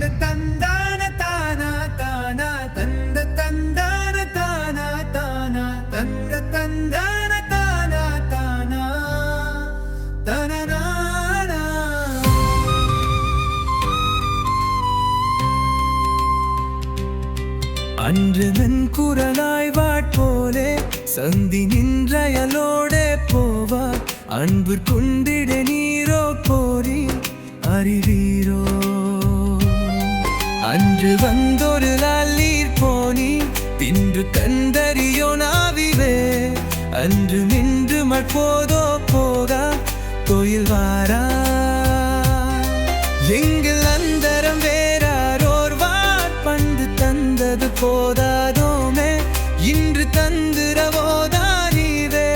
தந்த தந்தான தானா தானா தந்த தந்தான தானா தானா தந்த தந்தான தானா தானா தனநானா அன்று நன் குரலாய் வாட்போலே சந்தி நின்றயலோடே போவா அன்பு கொண்டிட நீரோ கோரி அறிவீரோ அன்று வந்தொரு லல்லீர் போனி பின்று கண்டறியோ நாவிவே அன்று நின்று மற்போதோ போகா கோயில் வாரா. எங்கள் அந்தரம் வேறாரோர் வார் பண்டு தந்தது போதாதோமே. இன்று தந்திரவோதா நீவே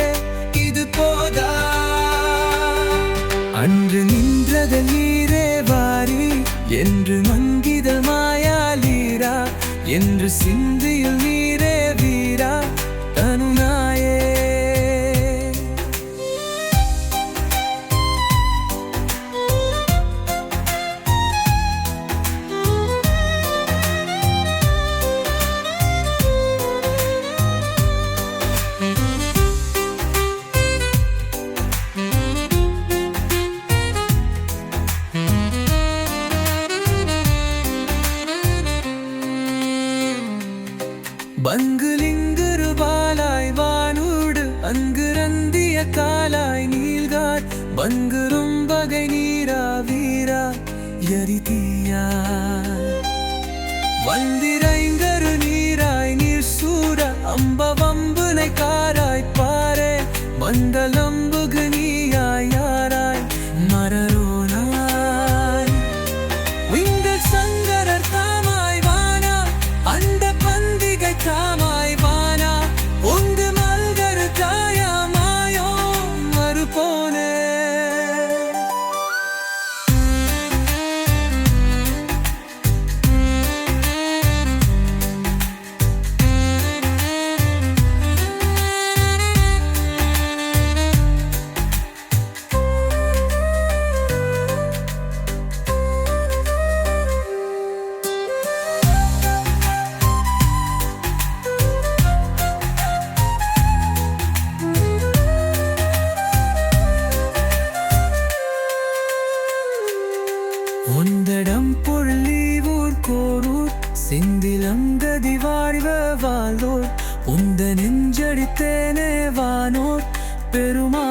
இது போதா. அன்று நின்றது நீரே வாரி என்று மங்கிதல் என்று சிந்தி எரிதீயா வந்திரைங்கரு நீராய் நீர் சூர அம்ப வம்புனை காராய் பாரே. வந்த கோரூர் செந்திலம் வாழ்வ வாழ்வோர் உந்த நெஞ்சடித்தேனே வானோர் பெருமா